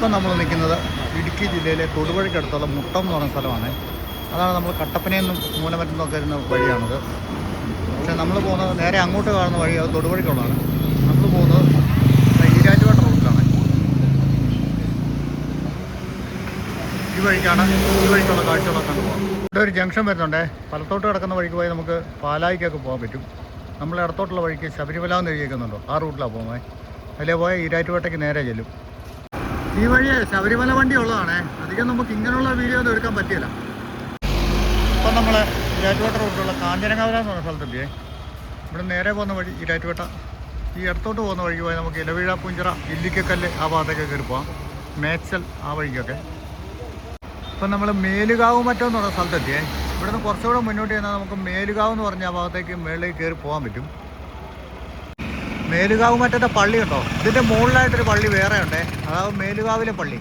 ഇപ്പം നമ്മൾ നിൽക്കുന്നത് ഇടുക്കി ജില്ലയിലെ തൊടുപുഴയ്ക്കടുത്തുള്ള മുട്ടം എന്ന് പറയുന്ന സ്ഥലമാണ്. അതാണ് നമ്മൾ കട്ടപ്പനയെന്നും നിന്നും മൂലമറ്റം നിന്നൊക്കെ വരുന്ന വഴിയാണത്. പക്ഷേ നമ്മൾ പോകുന്നത് നേരെ അങ്ങോട്ട് കാണുന്ന വഴി അത് തൊടുപുഴയ്ക്കുള്ളതാണ്. നമ്മൾ പോകുന്നത് ഈരാറ്റുപേട്ട റൂട്ടിലാണ്. ഈ വഴിക്കാണ് ഈ വഴിക്കുള്ള കാഴ്ചകളൊക്കെ കണ്ടു പോകാം. ഇവിടെ ഒരു ജംഗ്ഷൻ വരുന്നുണ്ടേ. പലത്തോട്ട് കിടക്കുന്ന വഴിക്ക് പോയി നമുക്ക് പാലായിക്കൊക്കെ പോകാൻ പറ്റും. നമ്മൾ ഇടത്തോട്ടുള്ള വഴിക്ക് ശബരിമല എന്ന് എഴുതിയേക്കുന്നുണ്ടോ? ആ റൂട്ടിലാണ് പോകുന്നത്. അതിലെ പോയാൽ ഈരാറ്റുപേട്ടയ്ക്ക് നേരെ ചെല്ലും. ഈ വഴിയെ ശബരിമല വണ്ടി ഉള്ളതാണേ. അധികം നമുക്ക് ഇങ്ങനെയുള്ള വീഡിയോ ഒന്നും എടുക്കാൻ പറ്റില്ല ഇപ്പം നമ്മൾ ഇരാറ്റുവേട്ട റൂട്ടിലുള്ള കാഞ്ചനകാവല എന്ന് പറഞ്ഞ സ്ഥലത്തില്ലേ? ഇവിടെ നേരെ പോകുന്ന വഴി ഇരാറ്റുവേട്ട ഈ ഇടത്തോട്ട് പോകുന്ന വഴിക്ക് പോയി നമുക്ക് ഇലവീഴ പുഞ്ചിറ ഇല്ലിക്കക്കല്ല് ആ ഭാഗത്തേക്ക് കയറി പോവാം. മേച്ചൽ ആ വഴിക്കൊക്കെ. ഇപ്പം നമ്മൾ മേലുകാവ് മറ്റോ എന്ന് പറഞ്ഞ സ്ഥലത്തെത്തിയേ ഇവിടുന്ന് കുറച്ചുകൂടെ മുന്നോട്ട് ചെന്നാൽ നമുക്ക് മേലുകാവ് എന്ന് പറഞ്ഞ ആ ഭാഗത്തേക്ക് മേളിലേക്ക് കയറി പോകാൻ പറ്റും. മേലുകാവ് മറ്റത്തെ പള്ളി ഉണ്ടോ ഇതിന്റെ മുകളിലായിട്ടൊരു പള്ളി വേറെ ഉണ്ടേ അതാവും മേലുകാവിലെ പള്ളി.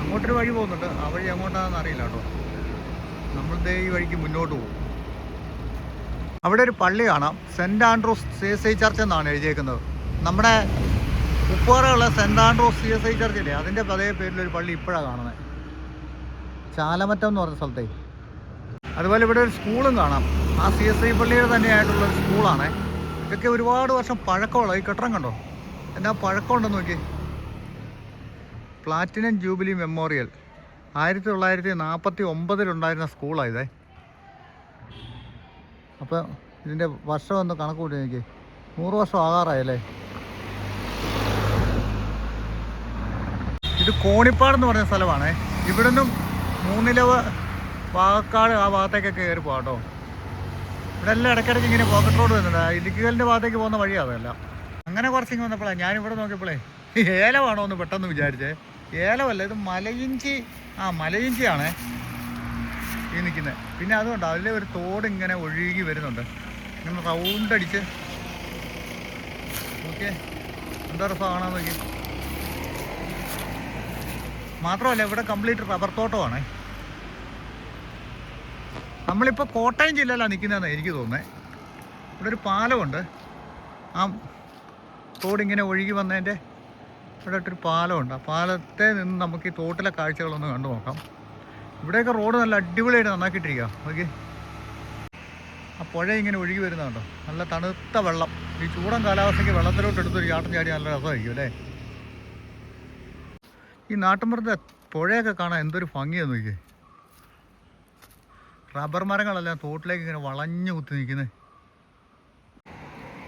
അങ്ങോട്ടൊരു വഴി പോകുന്നുണ്ട്. ആ വഴി എങ്ങോട്ടാണെന്ന് അറിയില്ല കേട്ടോ. നമ്മൾ ദേ ഈ വഴിക്ക് മുന്നോട്ട് പോകും. അവിടെ ഒരു പള്ളി കാണാം. Saint Andrew's C S I church എന്നാണ് എഴുതിയേക്കുന്നത്. നമ്മുടെ ഉപ്പാറയുള്ള saint Andrew's C S I church ഇല്ലേ? അതിന്റെ അതേ പേരിലൊരു പള്ളി ഇപ്പോഴാണ് കാണുന്നത് ചാലമറ്റം എന്ന് പറഞ്ഞ സ്ഥലത്തേ. അതുപോലെ ഇവിടെ ഒരു സ്കൂളും കാണാം. ആ സി എസ് ഐ പള്ളിയുടെ തന്നെയായിട്ടുള്ള സ്കൂളാണ്. ഇതൊക്കെ ഒരുപാട് വർഷം പഴക്കമുള്ള ഈ കെട്ടിടം കണ്ടോ? എന്നാ പഴക്കം പഴക്കമുണ്ടെന്ന് നോക്കി പ്ലാറ്റിനം ജൂബിലി മെമ്മോറിയൽ ആയിരത്തി തൊള്ളായിരത്തി നാൽപ്പത്തി ഒമ്പതിലുണ്ടായിരുന്ന സ്കൂളാണ് അപ്പോൾ ഇതിന്റെ വർഷം ഒന്ന് കണക്ക് കൂട്ടി നോക്കി നൂറ് വർഷം ആകാറായല്ലേ? ഇത് കോണിപ്പാട് എന്ന് പറഞ്ഞ സ്ഥലമാണേ. ഇവിടെ നിന്നും മൂന്നിലവ് വാക്കാട് ആ ഭാഗത്തേക്കൊക്കെ കയറി പോകാം കേട്ടോ. ഇവിടെ എല്ലാം ഇടയ്ക്കിടയ്ക്ക് ഇങ്ങനെ പോക്കറ്റ് റോഡ് വരുന്നുണ്ട്. ഇടുക്കികളിന്റെ ഭാഗത്തേക്ക് പോകുന്ന വഴിയാണ് അതെല്ലാം. അങ്ങനെ കുറച്ചിങ്ങ് വന്നപ്പോഴേ ഞാനിവിടെ നോക്കിയപ്പോഴേ ഏലമാണോ എന്ന് പെട്ടെന്ന് വിചാരിച്ചേ. ഏലമല്ല ഇത് മലയിഞ്ചി ആ മലയിഞ്ചിയാണേ ഈ നിൽക്കുന്നത് പിന്നെ അതുകൊണ്ട് അതിലെ ഒരു തോട് ഇങ്ങനെ ഒഴുകി വരുന്നുണ്ട്. ഇങ്ങനെ റൗണ്ട് അടിച്ച്. ഓക്കെ എന്താ രസം കാണാൻ നോക്കി മാത്രമല്ല ഇവിടെ കംപ്ലീറ്റ് റബ്ബർ തോട്ടമാണേ. നമ്മളിപ്പോൾ കോട്ടയം ജില്ലയിലാണ് നിൽക്കുന്നതെന്ന് എനിക്ക് തോന്നുന്നത് ഇവിടെ ഒരു പാലമുണ്ട്. ആ തോടിങ്ങനെ ഒഴുകി വന്നതിന്റെ ഇവിടെ ഒരു പാലമുണ്ട്. ആ പാലത്തെ നിന്ന് നമുക്ക് ഈ തോട്ടിലെ കാഴ്ചകളൊന്ന് കണ്ടു നോക്കാം. ഇവിടെയൊക്കെ റോഡ് നല്ല അടിപൊളിയായിട്ട് നന്നാക്കിയിട്ടിരിക്കുക നോക്കി ആ പുഴ ഇങ്ങനെ ഒഴുകി വരുന്നുണ്ടോ നല്ല തണുത്ത വെള്ളം. ഈ ചൂടൻ കാലാവസ്ഥയ്ക്ക് വെള്ളത്തിലോട്ട് എടുത്തൊരു ചാട്ടം ചാടി നല്ല രസമായിരിക്കും അല്ലേ? ഈ നാട്ടിൻപുറത്തെ പുഴയൊക്കെ കാണാൻ എന്തൊരു ഭംഗിയാന്ന് നോക്കിയേ. റബ്ബർ മരങ്ങളെല്ലാം തോട്ടിലേക്ക് ഇങ്ങനെ വളഞ്ഞു കുത്തി നിൽക്കുന്നത്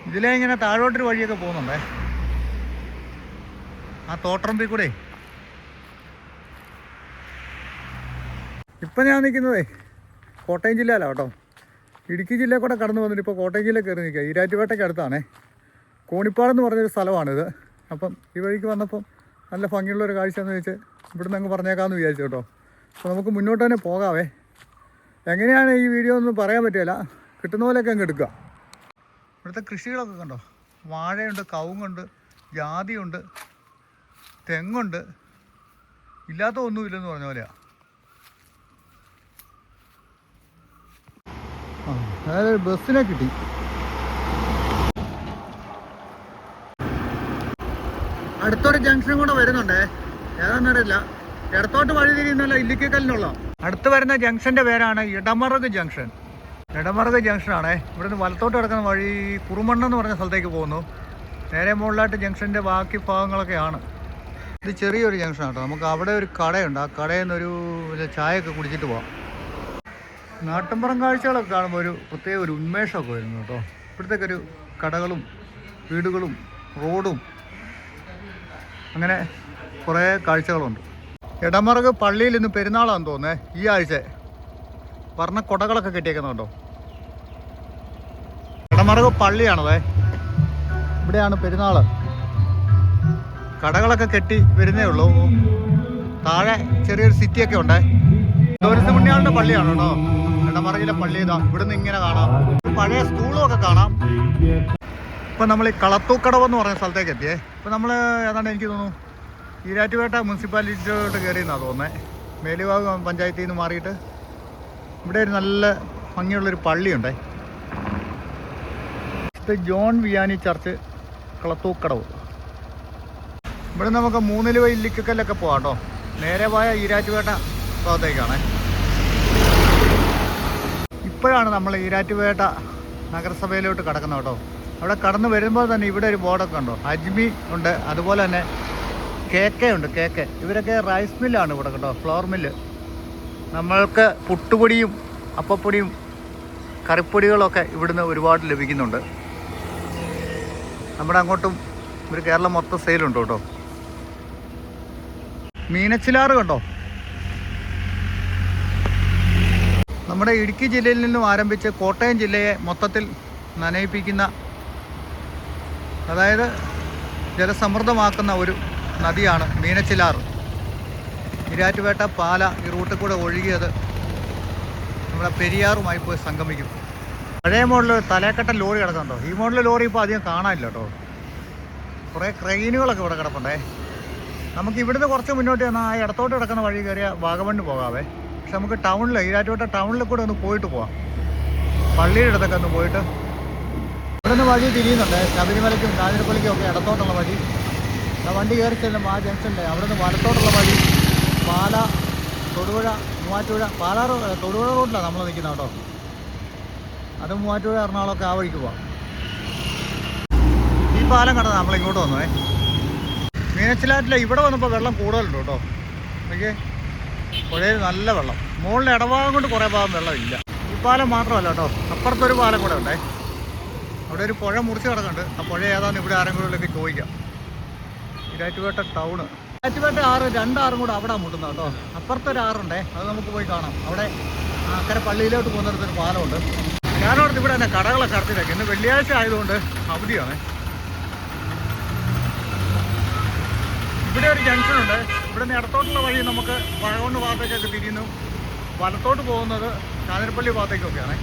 ഇതിലേ ഇങ്ങനെ താഴോട്ടൊരു വഴിയൊക്കെ പോകുന്നുണ്ടേ. ആ തോട്ടറമ്പിൽ കൂടെ. ഇപ്പം ഞാൻ നിൽക്കുന്നതേ കോട്ടയം ജില്ലയിലാണ് കേട്ടോ. ഇടുക്കി ജില്ലയിൽ കൂടെ കടന്നു വന്നിട്ട് ഇപ്പോൾ കോട്ടയം ജില്ലയിൽ കയറി നിൽക്കുക. ഈരാറ്റുപേട്ടയ്ക്ക് അടുത്താണേ. കോണിപ്പാടെന്ന് പറഞ്ഞൊരു സ്ഥലമാണിത്. അപ്പം ഈ വഴിക്ക് വന്നപ്പം നല്ല ഭംഗിയുള്ള ഒരു കാഴ്ച എന്ന് വെച്ച് ഇവിടുന്ന് അങ്ങ് പറഞ്ഞേക്കാമെന്ന് വിചാരിച്ചു കേട്ടോ. അപ്പോൾ നമുക്ക് മുന്നോട്ട് തന്നെ പോകാവേ. എങ്ങനെയാണ് ഈ വീഡിയോ ഒന്നും പറയാൻ പറ്റില്ല കിട്ടുന്ന പോലെയൊക്കെ അങ്ങ് എടുക്കുക. ഇവിടുത്തെ കൃഷികളൊക്കെ കണ്ടോ? വാഴയുണ്ട് കവുങ്ങുണ്ട് ജാതിയുണ്ട് തെങ്ങുണ്ട്. ഇല്ലാത്ത ഒന്നുമില്ലെന്ന് പറഞ്ഞ പോലെയാ. ആ അതായത് ബസ്സിനെ കിട്ടി. അടുത്തൊരു ജംഗ്ഷൻ കൂടെ വരുന്നുണ്ടേ. ഏതാണെന്നറിയില്ല ഇടത്തോട്ട് വഴി തിരിയുന്നല്ല ഇല്ലിക്കക്കല്ലിനുള്ള അടുത്ത് വരുന്ന ജംഗ്ഷന്റെ പേരാണ് ഇടമറക് ജംഗ്ഷൻ. ഇടമറക് ജംഗ്ഷനാണേ. ഇവിടുന്ന് വലത്തോട്ട് കിടക്കുന്ന വഴി കുറുമണ്ണ എന്ന് പറഞ്ഞ സ്ഥലത്തേക്ക് പോകുന്നു. നേരെ മുകളിലായിട്ട് ജംഗ്ഷന്റെ ബാക്കി ഭാഗങ്ങളൊക്കെയാണ്. ഇത് ചെറിയൊരു ജംഗ്ഷൻ കേട്ടോ. നമുക്ക് അവിടെ ഒരു കടയുണ്ട്. ആ കടയിൽ നിന്നൊരു ചായയൊക്കെ കുടിച്ചിട്ട് പോവാം. നാട്ടിൻപുറം കാഴ്ചകളൊക്കെ കാണുമ്പോൾ ഒരു പ്രത്യേക ഒരു ഉന്മേഷമൊക്കെ വരുന്നു കേട്ടോ. ഇവിടുത്തേക്ക് ഒരു കടകളും വീടുകളും റോഡും അങ്ങനെ കുറേ കാഴ്ചകളുണ്ട്. ഇടമറക് പള്ളിയിൽ ഇന്ന് പെരുന്നാളാന്ന് തോന്നേ ഈ ആഴ്ച. പറഞ്ഞ കൊടകളൊക്കെ കെട്ടിയേക്കുന്നുണ്ടോ? ഇടമറക് പള്ളിയാണതേ ഇവിടെയാണ് പെരുന്നാൾ കടകളൊക്കെ കെട്ടി വരുന്നേ ഉള്ളൂ. താഴെ ചെറിയൊരു സിറ്റിയൊക്കെ ഉണ്ടേ. പുണ്യാളുടെ പള്ളിയാണ് കേട്ടോ. ഇടമറകിലെ പള്ളി ഇതാ. ഇവിടുന്ന് ഇങ്ങനെ കാണാം. പഴയ സ്കൂളും ഒക്കെ കാണാം. ഇപ്പം നമ്മൾ ഈ കളത്തൂക്കടവ് എന്ന് പറഞ്ഞ സ്ഥലത്തേക്ക് എത്തിയേ. ഇപ്പം നമ്മൾ ഏതാണ്ട് എനിക്ക് തോന്നുന്നു ഈരാറ്റുപേട്ട മുനിസിപ്പാലിറ്റിയിലോട്ട് കയറിയെന്നാണ് തോന്നുന്നത് മേലുവാഗ് പഞ്ചായത്തിൽ നിന്ന് മാറിയിട്ട് ഇവിടെ ഒരു നല്ല ഭംഗിയുള്ളൊരു പള്ളിയുണ്ടേ. ഇത് ജോൺ വിയാനി ചർച്ച് കളത്തൂക്കടവ്. ഇവിടെ നമുക്ക് മൂന്നിലുവ ഇല്ലിക്കല്ലൊക്കെ പോകാം കേട്ടോ. നേരെ പോയ ഈരാറ്റുപേട്ട ഭാഗത്തേക്കാണ്. ഇപ്പോഴാണ് നമ്മൾ ഈരാറ്റുപേട്ട നഗരസഭയിലോട്ട് കടക്കുന്നത് കേട്ടോ. അവിടെ കടന്നു വരുമ്പോൾ തന്നെ ഇവിടെ ഒരു ബോർഡൊക്കെ ഉണ്ടോ അജ്മി ഉണ്ട് അതുപോലെ തന്നെ കേക്ക ഉണ്ട് കേക്ക്. ഇവരൊക്കെ റൈസ് മില്ലാണ് ഇവിടെ കേട്ടോ ഫ്ലോർ മില്ല് നമ്മൾക്ക് പുട്ടുപൊടിയും അപ്പപ്പൊടിയും കറിപ്പൊടികളൊക്കെ ഇവിടുന്ന് ഒരുപാട് ലഭിക്കുന്നുണ്ട്. നമ്മുടെ അങ്ങോട്ടും ഒരു കേരളം മൊത്തം സെയിലുണ്ട് കേട്ടോ. മീനച്ചിലാറ് കണ്ടോ? നമ്മുടെ ഇടുക്കി ജില്ലയിൽ നിന്നും ആരംഭിച്ച് കോട്ടയം ജില്ലയെ മൊത്തത്തിൽ നനയിപ്പിക്കുന്ന അതായത് ജലസമൃദ്ധമാക്കുന്ന ഒരു നദിയാണ് മീനച്ചിലാർ. ഇരാറ്റുപേട്ട പാല ഈ റൂട്ടിൽ കൂടെ ഒഴുകിയത് നമ്മുടെ പെരിയാറുമായി പോയി സംഗമിക്കും. പഴയ മോഡൽ തലേക്കെട്ട ലോറി കിടക്കുന്നുണ്ടോ? ഈ മോഡൽ ലോറി ഇപ്പോൾ അധികം കാണാനില്ല കേട്ടോ. കുറേ ക്രെയിനുകളൊക്കെ ഇവിടെ കിടപ്പുണ്ടേ. നമുക്ക് ഇവിടുന്ന് കുറച്ച് മുന്നോട്ട് ചെന്നാൽ ആ ഇടത്തോട്ട് കിടക്കുന്ന വഴി കയറിയ വാഗമണ്ണ് പോകാവേ. പക്ഷെ നമുക്ക് ടൗണിൽ ഈരാറ്റുപേട്ട ടൗണിൽ കൂടെ ഒന്ന് പോയിട്ട് പോവാം. പള്ളിയുടെ അടുത്തൊക്കെ ഒന്ന് പോയിട്ട്. ഇവിടുന്ന് വഴി തിരിയുന്നുണ്ട്. ശബരിമലയ്ക്കും കാഞ്ഞിരപ്പള്ളിക്കും ഒക്കെ ഇടത്തോട്ടുള്ള വഴി. വണ്ടി കയറി ചെല്ലും ആ ജംഗ്ഷനിലെ നിന്ന് വലത്തോട്ടുള്ള വഴി പാല തൊടുപുഴ മൂവാറ്റുപുഴ പാലാ റോഡ് തൊടുപുഴ റോഡിലാണ് നമ്മൾ നിൽക്കുന്നത് കേട്ടോ. അത് മൂവാറ്റുപുഴ എറണാകുളമൊക്കെ ആ വഴിക്ക് പോവാം. ഈ പാലം കണ്ടത് നമ്മൾ ഇങ്ങോട്ട് വന്നേ. മീനച്ചിലാറ്റിലെ ഇവിടെ വന്നപ്പോൾ വെള്ളം കൂടുതലുണ്ട് കേട്ടോ. ഓക്കെ പുഴയിൽ നല്ല വെള്ളം. മുകളിൽ ഇടഭാഗം കൊണ്ട് കുറേ ഭാഗം വെള്ളമില്ല. ഈ പാലം മാത്രമല്ല കേട്ടോ. അപ്പുറത്തൊരു പാലം കൂടെ ഉണ്ടേ. അവിടെ ഒരു പുഴ മുറിച്ച് കിടക്കുന്നുണ്ട്. ആ പുഴ ഏതാണെന്ന് ഇവിടെ ആരെങ്കിലുമൊക്കെ ചോദിക്കാം. ഇരാറ്റുപേട്ട ടൗണ്. ഇരാറ്റുപേട്ട ആറ് രണ്ടാറും കൂടെ അവിടെ മുട്ടുന്നത് കേട്ടോ. അപ്പുറത്തൊരു ആറുണ്ടേ അത് നമുക്ക് പോയി കാണാം. അവിടെ അക്കരെ പള്ളിയിലോട്ട് പോകുന്നിടത്ത് ഒരു പാലമുണ്ട്. ഞാനോടത്ത് ഇവിടെ തന്നെ കടകളൊക്കെ നടത്തിയിട്ടേക്ക്. ഇന്ന് വെള്ളിയാഴ്ച ആയതുകൊണ്ട് അവധിയാണ്. ഇവിടെ ഒരു ജംഗ്ഷൻ ഉണ്ട്. ഇവിടെ നിന്ന് ഇടത്തോട്ടുള്ള വഴി നമുക്ക് പഴകൊണ്ട് ഭാഗത്തേക്കൊക്കെ തിരിയുന്നു. വലത്തോട്ട് പോകുന്നത് കാനരപ്പള്ളി ഭാഗത്തേക്കൊക്കെയാണ്.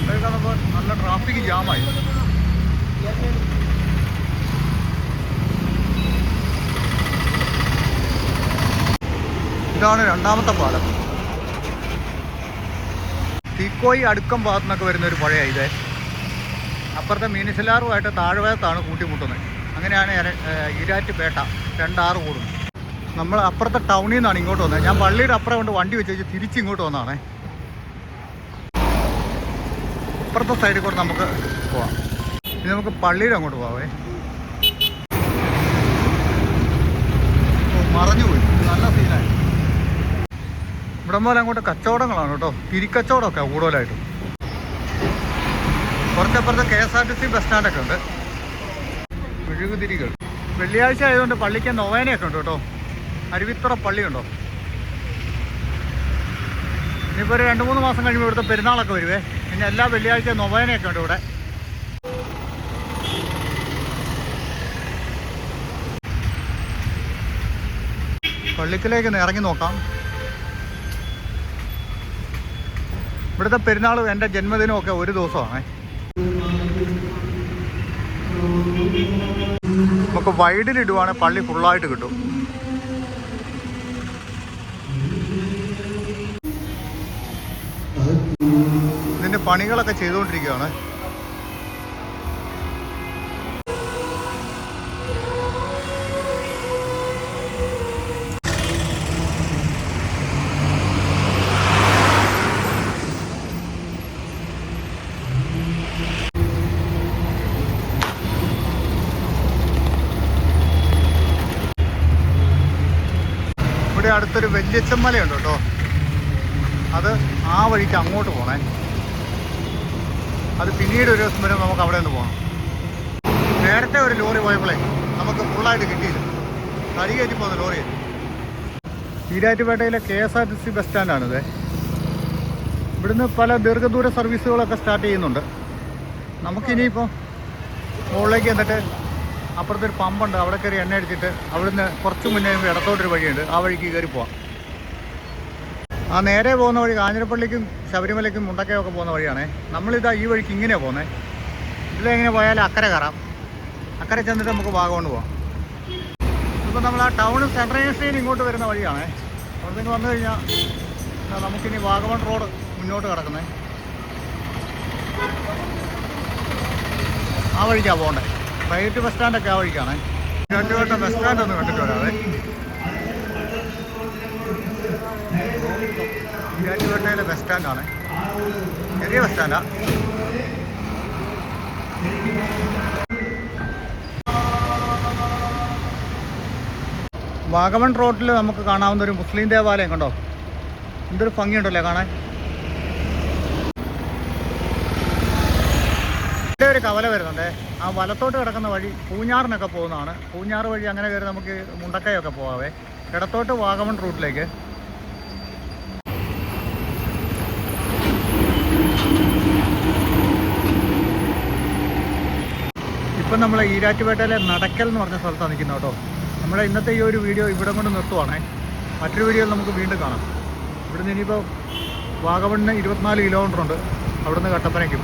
ഇവിടെ കാണുമ്പോൾ നല്ല ട്രാഫിക് ജാമായി ഇതാണ് രണ്ടാമത്തെ പാലം. തീക്കോയി അടുക്കം ഭാഗത്തു നിന്നൊക്കെ വരുന്ന ഒരു പുഴയാണ് ഇത്. അപ്പുറത്തെ മീനിസിലാറുമായിട്ട് താഴ്വാരത്താണ് കൂട്ടിമുട്ടുന്നത്. അങ്ങനെയാണ് ഇരാറ്റ് പേട്ട ഈരാറ്റുപേട്ട രണ്ടാറ് കൂടുന്നത്. നമ്മൾ അപ്പുറത്തെ ടൗണിൽ നിന്നാണ് ഇങ്ങോട്ട് വന്നത്. ഞാൻ പള്ളിയുടെ അപ്പുറം കൊണ്ട് വണ്ടി വെച്ച് വെച്ച് തിരിച്ച് ഇങ്ങോട്ട് വന്നതാണേ. അപ്പുറത്തെ സൈഡിൽ കൂടെ നമുക്ക് പോവാം. ഇനി നമുക്ക് പള്ളിയുടെ അങ്ങോട്ട് പോവാവേ. ഓ, മറഞ്ഞുപോയി നല്ല സീനായി ഇവിടെ പോലെ അങ്ങോട്ട് കച്ചവടങ്ങളാണ് കേട്ടോ. തിരിക്കച്ചവടമൊക്കെ കൂടുതലായിട്ടും. കുറച്ചപ്പുറത്ത് K S R T C bus സ്റ്റാൻഡൊക്കെ ഉണ്ട്. മെഴുകുതിരികൾ വെള്ളിയാഴ്ച ആയതുകൊണ്ട് പള്ളിക്ക് നൊവേനയൊക്കെ ഉണ്ട് കേട്ടോ. അരുവിത്തുറ പള്ളിയുണ്ടോ ഇനിയിപ്പോൾ ഒരു രണ്ട് മൂന്ന് മാസം കഴിയുമ്പോൾ ഇവിടുത്തെ പെരുന്നാളൊക്കെ വരുവേ. പിന്നെ എല്ലാ വെള്ളിയാഴ്ച നൊവേനയൊക്കെ ഉണ്ട് ഇവിടെ. പള്ളിക്കലേക്ക് ഇറങ്ങി നോക്കാം. ഇവിടുത്തെ പെരുന്നാളും എന്റെ ജന്മദിനവും ഒക്കെ ഒരു ദിവസമാണ്. നമുക്ക് വൈഡിലിടുവാണെങ്കിൽ പള്ളി ഫുള്ളായിട്ട് കിട്ടും. ഇതിന്റെ പണികളൊക്കെ ചെയ്തുകൊണ്ടിരിക്കുകയാണ് അടുത്തൊരു വല്യച്ചമ്മലയുണ്ട് കേട്ടോ. അത് ആ വഴിക്ക് അങ്ങോട്ട് പോണേ. അത് പിന്നീട് ഒരു ദിവസം വരെ നമുക്ക് അവിടെ നിന്ന് പോകണം നേരത്തെ ഒരു ലോറി പോയപ്പോഴേ നമുക്ക് ഫുള്ളായിട്ട് കിട്ടിയില്ല. കരി കയറ്റി പോകുന്ന lorry ഈരാറ്റുപേട്ടയിലെ K S R T C bus സ്റ്റാൻഡാണിത്. ഇവിടുന്ന് പല ദീർഘദൂര സർവീസുകളൊക്കെ സ്റ്റാർട്ട് ചെയ്യുന്നുണ്ട്. നമുക്കിനിയിപ്പോൾ മുകളിലേക്ക് എന്നിട്ട് അപ്പുറത്തെ ഒരു പമ്പുണ്ട്. അവിടെ കയറി എണ്ണ അടിച്ചിട്ട് അവിടുന്ന് കുറച്ച് മുന്നേ ഇടത്തോട്ടൊരു വഴിയുണ്ട്. ആ വഴിക്ക് കയറി പോവാം. ആ നേരെ പോകുന്ന വഴി കാഞ്ഞിരപ്പള്ളിക്കും ശബരിമലയ്ക്കും മുണ്ടക്കയൊക്കെ പോകുന്ന വഴിയാണേ. നമ്മളിതാ ഈ വഴിക്ക് ഇങ്ങനെയാണ് പോകുന്നത് ഇതിലെങ്ങനെ പോയാൽ അക്കരെ കയറാം. അക്കരെ ചെന്നിട്ട് നമുക്ക് ഭാഗം പോവാം. ഇപ്പം നമ്മൾ ആ ടൗൺ സെൻട്രൽ സ്റ്റേഷൻ ഇങ്ങോട്ട് വരുന്ന വഴിയാണേ. അവിടെ നിന്ന് വന്നു കഴിഞ്ഞാൽ നമുക്കിനി വാഗമൺ റോഡ് മുന്നോട്ട് കിടക്കുന്നത് ആ വഴിക്കാണ് പോകേണ്ടത് പ്രൈവറ്റ് ബസ് സ്റ്റാൻഡൊക്കെ ആ വഴിക്കാണേ. ഈരാറ്റുപേട്ട ബസ് സ്റ്റാൻഡ് ഒന്ന് കണ്ടിട്ട് വരാതെ ഈരാറ്റുപേട്ടയിലെ ബസ് സ്റ്റാൻഡാണ്. ചെറിയ ബസ് സ്റ്റാൻഡാ. വാഗമൺ റോഡിൽ നമുക്ക് കാണാവുന്ന ഒരു മുസ്ലിം ദേവാലയം കണ്ടോ? എന്തൊരു ഭംഗിയുണ്ടല്ലേ കാണാൻ ഇവിടെ ഒരു കവല വരുന്നുണ്ട്. ആ വലത്തോട്ട് കിടക്കുന്ന വഴി പൂഞ്ഞാറിനൊക്കെ പോകുന്നതാണ്. പൂഞ്ഞാറ് വഴി അങ്ങനെ കയറി നമുക്ക് മുണ്ടക്കയൊക്കെ പോകാവേ കിടത്തോട്ട് വാഗമൺ റൂട്ടിലേക്ക്. ഇപ്പം നമ്മൾ ഈരാറ്റുപേട്ടയിലെ നടക്കൽ എന്ന് പറഞ്ഞ സ്ഥലത്താണ് നിൽക്കുന്നത് കേട്ടോ. നമ്മുടെ ഇന്നത്തെ ഈ ഒരു വീഡിയോ ഇവിടെ കൊണ്ട് നിർത്തുവാണേ. മറ്റൊരു വീഡിയോയിൽ നമുക്ക് വീണ്ടും കാണാം. ഇവിടുന്ന് ഇനിയിപ്പോൾ വാഗമണ്ണിന് ഇരുപത്തിനാല് കിലോമീറ്റർ ഉണ്ട്. അവിടുന്ന് കട്ടപ്പനയ്ക്കും.